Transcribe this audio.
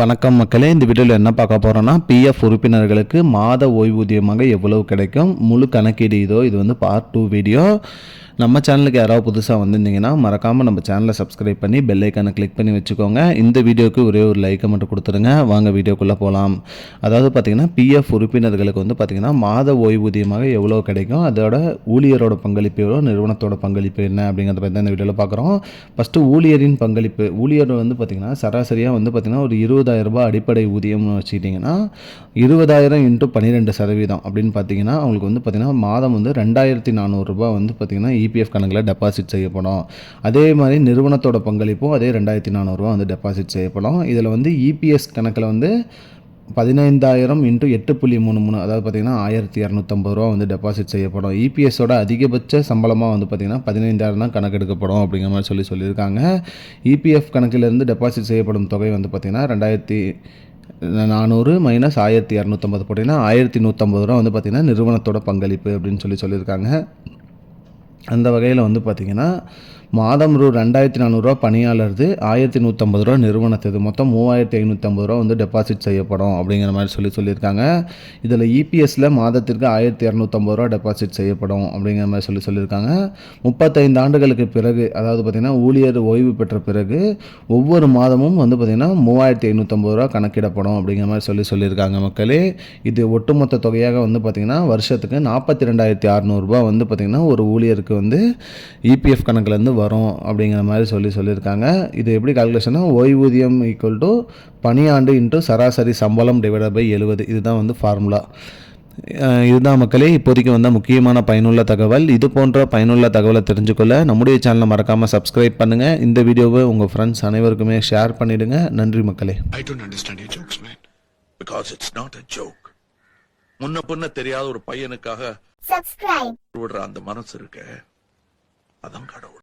வணக்கம் மக்களே இந்த வீடியோவில் என்ன பார்க்க போகிறோன்னா பிஎஃப் உறுப்பினர்களுக்கு மாத ஓய்வூதியமாக எவ்வளவு கிடைக்கும்? முழு கணக்கீடு இதோ இது வந்து பார்ட் டூ வீடியோ நம்ம சேனலுக்கு யாராவது புதுசாக வந்திருந்தீங்கன்னா மறக்காமல் நம்ம சேனலை சப்ஸ்கிரைப் பண்ணி பெல் ஐக்கானை கிளிக் பண்ணி வச்சுக்கோங்க. இந்த வீடியோக்கு ஒரே ஒரு லைக்கை மட்டும் கொடுத்துருங்க. வாங்க வீடியோக்குள்ளே போகலாம் அதாவது பார்த்திங்கன்னா பிஎஃப் உறுப்பினர்களுக்கு வந்து பார்த்திங்கன்னா மாத ஓய்வூதியமாக எவ்வளோ கிடைக்கும்? அதோட ஊழியரோட பங்களிப்பு எவ்வளோ நிறுவனத்தோட பங்களிப்பு என்ன? அப்படிங்கிறத பற்றி தான் இந்த வீடியோவில் பார்க்குறோம். ஃபஸ்ட்டு ஊழியரின் பங்களிப்பு. ஊழியர் வந்து பார்த்திங்கன்னா சராசரியாக வந்து பார்த்திங்கன்னா ஒரு இருபது ரூபாய் அடிப்படை ஊதியம்னு வச்சுக்கிட்டிங்கன்னா இருபதாயிரம் இன்ட்டு பன்னிரெண்டு சதவீதம் அப்படின்னு பார்த்தீங்கன்னா அவங்களுக்கு வந்து பார்த்திங்கன்னா மாதம் வந்து ரெண்டாயிரத்தி நானூறுரூபா வந்து பார்த்திங்கன்னா இபிஎஃப் கணக்கில் டெபாசிட் செய்யப்படும். அதே மாதிரி நிறுவனத்தோட பங்களிப்பும் அதே ரெண்டாயிரத்தி நானூறுரூவா வந்து டெபாசிட் செய்யப்படும். இதில் வந்து இபிஎஸ் கணக்கில் வந்து பதினைந்தாயிரம் இன்ட்டு எட்டு புள்ளி மூணு மூணு அதாவது பார்த்திங்கன்னா ஆயிரத்தி இரநூத்தம்பது ரூபா வந்து டெபாசிட் செய்யப்படும். இபிஎஸோட அதிகபட்ச சம்பளமாக வந்து பார்த்திங்கன்னா பதினைந்தாயிரம் தான் கணக்கெடுக்கப்படும் அப்படிங்கிற மாதிரி சொல்லி சொல்லியிருக்காங்க. இபிஎஃப் கணக்கிலிருந்து டெபாசிட் செய்யப்படும் தொகை வந்து பார்த்திங்கன்னா ரெண்டாயிரத்தி நானூறு மைனஸ் ஆயிரத்தி இரநூத்தம்பது போட்டிங்கன்னா ஆயிரத்தி நூற்றம்பது ரூபா வந்து பார்த்திங்கன்னா நிறுவனத்தோட பங்களிப்பு அப்படின்னு சொல்லி சொல்லியிருக்காங்க. அந்த வகையில் வந்து பார்த்திங்கன்னா மாதம் ரூ ரெண்டாயிரத்தி நானூறுரூவா பணியாளர்து ஆயிரத்தி நூற்றம்பது ரூபா நிறுவனத்துது. மொத்தம் மூவாயிரத்தி ஐநூற்றம்பது ரூபா வந்து டெபாசிட் செய்யப்படும் அப்படிங்கிற மாதிரி சொல்லி சொல்லியிருக்காங்க. இதில் இபிஎஸ்சில் மாதத்திற்கு ஆயிரத்தி இரநூத்தம்பது ரூபா டெபாசிட் செய்யப்படும் அப்படிங்கிற மாதிரி சொல்லி சொல்லியிருக்காங்க. முப்பத்தைந்து ஆண்டுகளுக்கு பிறகு அதாவது பார்த்திங்கன்னா ஊழியர் ஓய்வு பெற்ற பிறகு ஒவ்வொரு மாதமும் வந்து பார்த்திங்கன்னா மூவாயிரத்தி ஐநூற்றம்பது ரூபா கணக்கிடப்படும் அப்படிங்கிற மாதிரி சொல்லி சொல்லியிருக்காங்க மக்களே. இது ஒட்டுமொத்த தொகையாக வந்து பார்த்திங்கன்னா வருஷத்துக்கு நாற்பத்தி ரெண்டாயிரத்தி அறநூறுபா வந்து பார்த்திங்கன்னா ஒரு ஊழியருக்கு வந்து இபிஎஃப் கணக்குலேருந்து வரும் அப்படிங்கிற மாதிரி சொல்லி சொல்லியிருக்காங்க. இது எப்படி கால்குலேஷன்னா ஓய்வூதியம் ஈக்குவல் டு பணியாண்டு இன்ட்டு சராசரி சம்பளம் டிவைடட் பை எழுபது இதுதான் வந்து ஃபார்முலா இதுதான் மக்களே இப்போதைக்கு வந்த முக்கியமான பயனுள்ள தகவல். இது போன்ற பயனுள்ள தகவலை தெரிஞ்சுக்கொள்ள நம்முடைய சேனலை மறக்காமல் சப்ஸ்கிரைப் பண்ணுங்கள் இந்த வீடியோவை உங்கள் ஃப்ரெண்ட்ஸ் அனைவருக்குமே ஷேர் பண்ணிவிடுங்க நன்றி மக்களே. I don't understand your jokes, man. Because it's not a joke முன்ன பின்ன தெரியாத ஒரு பையனுக்காக சப்ஸ்கிரைப் விடுற அந்த மனசு இருக்க அதான் கடவுள்.